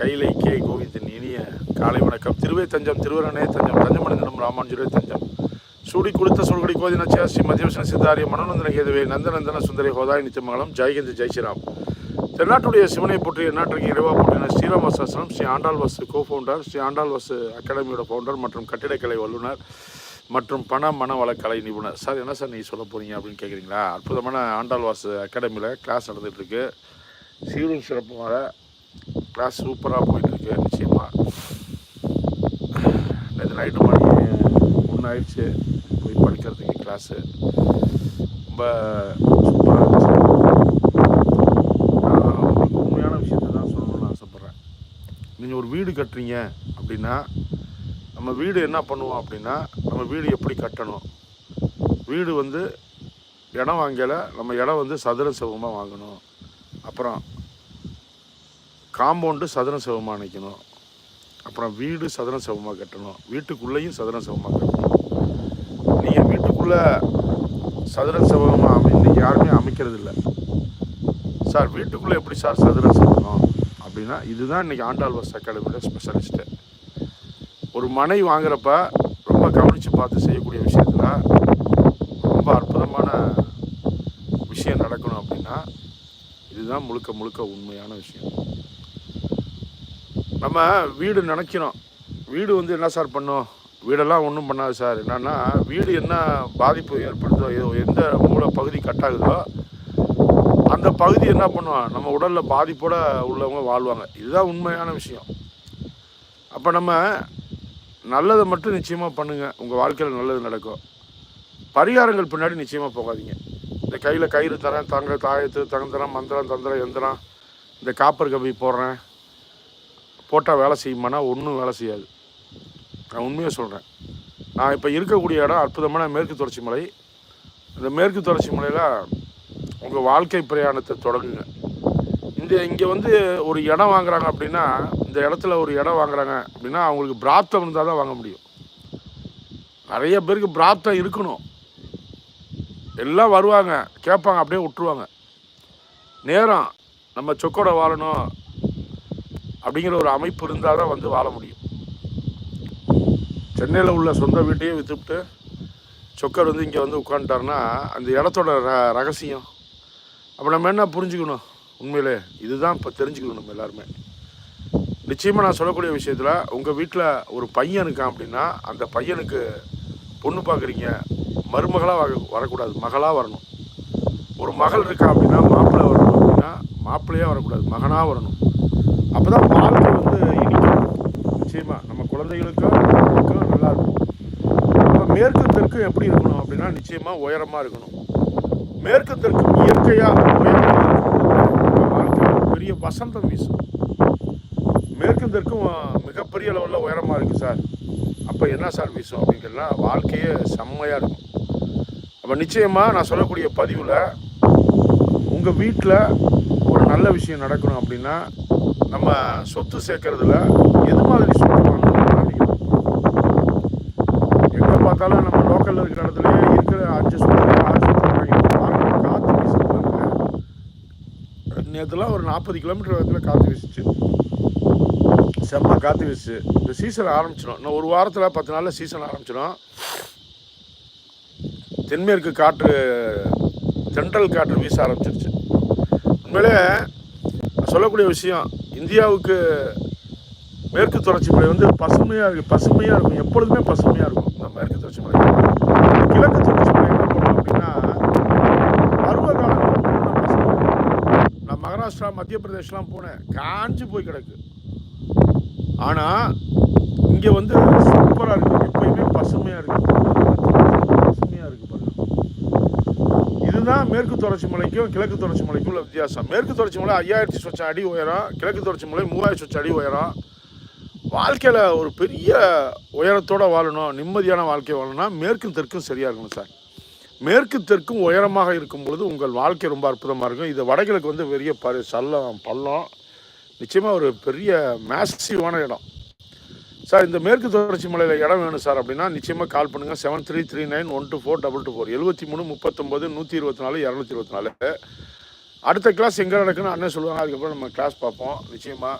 கையில் கே கோவிந்தின் இனிய காலை வணக்கம். திருவே தஞ்சம் திருவரணே தஞ்சம் தஞ்சமடைந்தனம் ராமானுஜரே தஞ்சம். சூடி கொடுத்த சுடுகடி கோதினச்சியா ஸ்ரீ மத்தியவசன சித்தாரிய மனோநந்தன கேதுவே நந்தநந்தன சுந்தரி ஹோதாய் நித்தியமங்கலம் ஜெயகந்த் ஜெய்ஸ்ரீராம் தென்னாட்டுடைய சிவனை போற்றி எந்நாட்டுக்கு இறைவா போற்றின ஸ்ரீராம சாஸ்திரம் ஸ்ரீ ஆண்டாள் பஸ் கோ ஃபவுண்டர் ஸ்ரீ ஆண்டாள் பஸ் அகாடமியோட ஃபவுண்டர் மற்றும் கட்டிடக்கலை வல்லுநர் மற்றும் பண மனவள கலை நிபுணர். சார் என்ன சார் நீங்கள் சொல்ல போகிறீங்க அப்படின்னு கேட்குறீங்களா அற்புதமான ஆண்டாள் வாசு அகாடமியில் கிளாஸ் நடந்துகிட்ருக்கு சீரும் சிறப்புமாக கிளாஸ் சூப்பராக போயிட்டுருக்கு நிச்சயமாக நேற்று நைட்டு மணி ஒன்று ஆயிடுச்சு போய் படிக்கிறதுக்கு கிளாஸு ரொம்ப சூப்பராக இருந்துச்சு. நான் உங்களுக்கு உண்மையான விஷயத்தை தான் சொல்லணும்னு ஆசைப்பட்றேன். நீங்கள் ஒரு வீடு கட்டுறீங்க அப்படின்னா நம்ம வீடு என்ன பண்ணுவோம் அப்படின்னா நம்ம வீடு எப்படி கட்டணும்? வீடு வந்து இடம் வாங்கலை நம்ம இடம் வந்து சதுர சிவமாக வாங்கணும். அப்புறம் காம்பவுண்டு சதுர செவமாக நிற்கணும் அப்புறம் வீடு சதுர சவமாக கட்டணும். வீட்டுக்குள்ளேயும் சதுர சவமாக கட்டணும். நீங்கள் வீட்டுக்குள்ளே சதுர செவமாக அமை இன்னைக்கு யாருமே அமைக்கிறது இல்லை சார் வீட்டுக்குள்ளே எப்படி சார் சதுர செவணும்? அப்படின்னா இதுதான் இன்றைக்கி ஆண்டாள் பஸ் அகாடமியோட ஸ்பெஷலிஸ்ட்டு ஒரு மனை வாங்குறப்ப ரொம்ப கவனித்து பார்த்து செய்யக்கூடிய விஷயத்தில் ரொம்ப அற்புதமான விஷயம் நடக்கணும் அப்படின்னா இதுதான் முழுக்க முழுக்க உண்மையான விஷயம். நம்ம வீடு நினைக்கிறோம். வீடு வந்து என்ன சார் பண்ணும்? வீடெல்லாம் ஒன்றும் பண்ணாது சார். என்னென்னா வீடு என்ன பாதிப்பு ஏற்படுதோ ஏதோ எந்த மூல பகுதி கட்டாகுதோ அந்த பகுதி என்ன பண்ணுவான் நம்ம உடலில் பாதிப்போட உள்ளவங்க வாழ்வாங்க. இதுதான் உண்மையான விஷயம். அப்போ நம்ம நல்லதை மட்டும் நிச்சயமாக பண்ணுங்கள் உங்கள் வாழ்க்கையில் நல்லது நடக்கும். பரிகாரங்கள் பின்னாடி நிச்சயமாக போகாதீங்க. இந்த கையில் கயிறு தரேன் தங்க தாயத்து தங்கந்தரம் மந்திரம் தந்திரம் எந்திரம் இந்த காப்பர் கம்பி போடுறேன். போட்டால் வேலை செய்யுமானா ஒன்றும் வேலை செய்யாது. நான் உண்மையாக சொல்கிறேன் நான் இப்போ இருக்கக்கூடிய இடம் அற்புதமான மேற்கு தொடர்ச்சி மலை. இந்த மேற்கு தொடர்ச்சி மலையில் உங்கள் வாழ்க்கை பிரயாணத்தை தொடங்குங்க. இந்த இங்கே வந்து ஒரு இடம் வாங்குறாங்க அப்படின்னா இந்த இடத்துல ஒரு இடம் வாங்குறாங்க அப்படின்னா அவங்களுக்கு பிராப்தம் இருந்தால் தான் வாங்க முடியும். நிறைய பேருக்கு பிராப்தம் இருக்கணும். எல்லாம் வருவாங்க. கேட்பாங்க அப்படியே விட்டுருவாங்க. நேரம். நம்ம சொக்கோட வாழணும். அப்படிங்கிற ஒரு அமைப்பு இருந்தால் தான் வந்து வாழ முடியும். சென்னையில் உள்ள சொந்த வீட்டையே விற்றுவிட்டு சொக்கர் வந்து இங்கே வந்து உட்காந்துட்டாருன்னா அந்த இடத்தோட ர ரகசியம். அப்போ நம்ம என்ன புரிஞ்சுக்கணும்? உண்மையிலே இதுதான் இப்போ தெரிஞ்சுக்கணும் நம்ம எல்லாருமே. நிச்சயமாக நான் சொல்லக்கூடிய விஷயத்தில் உங்கள் வீட்டில் ஒரு பையன் இருக்கான் அப்படின்னா அந்த பையனுக்கு பொண்ணு பார்க்குறீங்க மருமகளாக வர வரக்கூடாது மகளாக வரணும். ஒரு மகள் இருக்கா அப்படின்னா மாப்பிள்ளை வரணும் அப்படின்னா மாப்பிள்ளையாக வரக்கூடாது மகனாக வரணும். அப்போ தான் வாழ்க்கை வந்து இனிக்கும். நிச்சயமாக நம்ம குழந்தைகளுக்கும் நமக்கும் நல்லா இருக்கும். இப்போ மேற்கு தெற்கு எப்படி இருக்கணும் அப்படின்னா நிச்சயமாக உயரமாக இருக்கணும். மேற்கு தெற்கு இயற்கையாக உயரமாக வாழ்க்கை. பெரிய வசந்தம் வீசும். மேற்கு தெற்கும் மிகப்பெரிய லெவலில் உயரமாக இருக்குது சார். அப்போ என்ன சார் வீசும் அப்படிங்கிறதுனா வாழ்க்கையே செம்மையாக இருக்கும். அப்போ நிச்சயமாக நான் சொல்லக்கூடிய பதிவில் உங்கள் வீட்டில் ஒரு நல்ல விஷயம் நடக்கணும் அப்படின்னா நம்ம சொத்து சேர்க்கறதுல எது மாதிரி சொத்து வாங்கணும்? எங்கே பார்த்தாலும் நம்ம லோக்கலில் இருக்கிற இடத்துல இருக்கிற அஞ்சு சொத்து ஆறு சொத்து வாங்கிட்டு காற்று வீசுது நேற்றுலாம் ஒரு நாற்பது கிலோமீட்டர் வேகத்தில் காற்று வீசுச்சு. செம்ம காற்று வீசுச்சு. இந்த சீசன் ஆரம்பிச்சிடும். இன்னும் ஒரு வாரத்தில் பத்து நாளில் சீசன் ஆரம்பிச்சிடும். தென்மேற்கு காற்று தென்றல் காற்று வீச ஆரம்பிச்சிருச்சு. உண்மையிலே சொல்லக்கூடிய விஷயம் இந்தியாவுக்கு மேற்கு தொடர்ச்சி மலை வந்து பசுமையாக இருக்குது பசுமையாக இருக்கும். எப்பொழுதுமே பசுமையாக இருக்கும். இந்த மேற்கு தொடர்ச்சி மலை. கிழக்கு தொடர்ச்சி மலை என்ன பண்ணும் அப்படின்னா பருவ காலங்களில் இருக்கும். நான் மகாராஷ்டிரா மத்திய பிரதேஷ்லாம் போனேன். காஞ்சு போய் கிடக்கு. ஆனால் இங்கே வந்து சூப்பராக இருக்குது எப்பயுமே பசுமையாக இருக்குது பசுமையாக இருக்குது பாருங்க இதுதான் மேற்கு தொடர்ச்சி மலைக்கும் கிழக்கு தொடர்ச்சி மலைக்கும் உள்ள வித்தியாசம். மேற்கு தொடர்ச்சி மலை ஐயாயிரத்தி சொச்சம் அடி உயரம் கிழக்கு தொடர்ச்சி மலை மூவாயிரத்தி சொச்சம் அடி உயரம். வாழ்க்கையில் ஒரு பெரிய உயரத்தோடு வாழணும் நிம்மதியான வாழ்க்கை வாழணும்னா மேற்கும் தெற்கும் சரியாக இருக்கணும் சார். மேற்கு தெற்கும் உயரமாக இருக்கும் பொழுது உங்கள் வாழ்க்கை ரொம்ப அற்புதமாக இருக்கும். இது வடகிழக்கு வந்து பெரிய பரு சல்லம் பள்ளம். நிச்சயமாக ஒரு பெரிய மேசிவான இடம். சார் இந்த மேற்கு தொடர்ச்சி மலையில் இடம் வேணும் சார் அப்படின்னா நிச்சயமாக கால் பண்ணுங்கள் seven three three nine one two four double two four எழுபத்தி மூணு முப்பத்தொம்பது நூற்றி இருபத்தி நாலு இரநூத்தி இருபத்தி நாலு. அடுத்த கிளாஸ் எங்கே நடக்குன்னு அண்ணன் சொல்லுவாங்க அதுக்கப்புறம் நம்ம கிளாஸ் பார்ப்போம். நிச்சயமாக